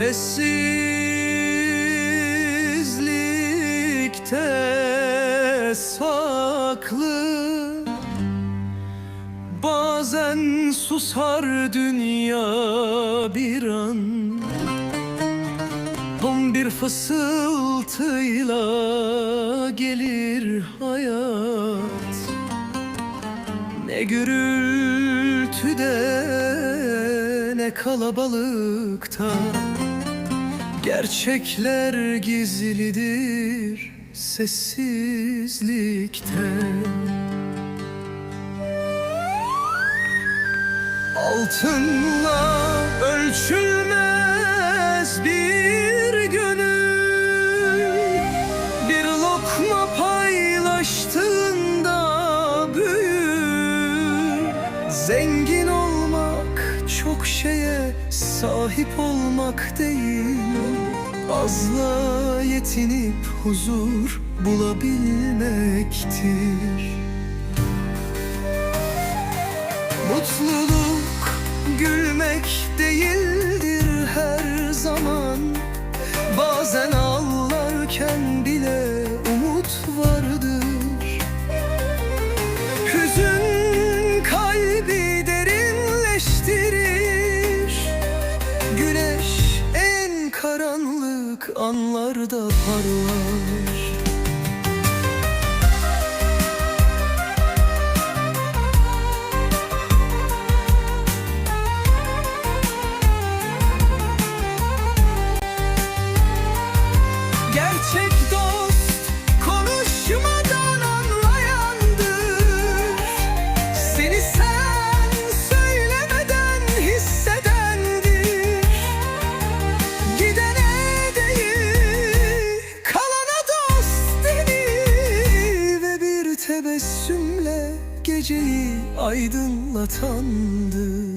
Sessizlikte saklı. Bazen susar dünya bir an. Son bir fısıltıyla gelir hayat. Ne gürültüde ne kalabalıkta Gerçekler gizlidir sessizlikte. Altınla ölçülmez bir çok şeye sahip olmak değil. Azla yetinip huzur bulabilmektir. Mutluluk gülmek değildir her zaman. Bazen anlarda parlar tebessümle geceyi aydınlatandır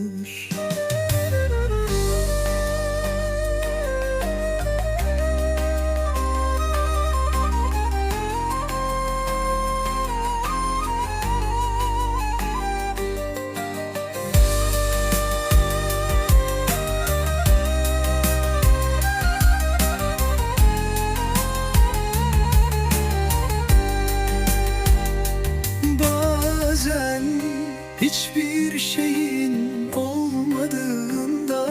hiçbir şeyin olmadığında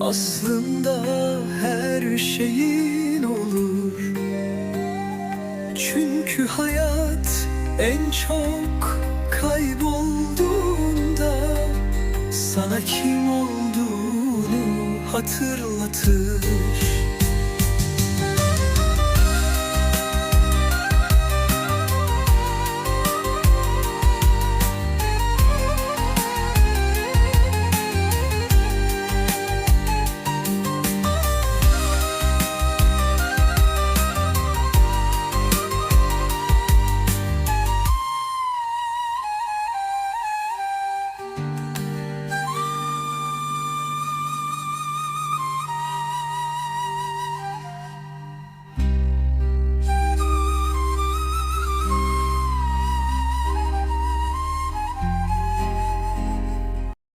Aslında her şeyin olur. Çünkü hayat en çok kaybolduğunda Sana kim olduğunu hatırlatır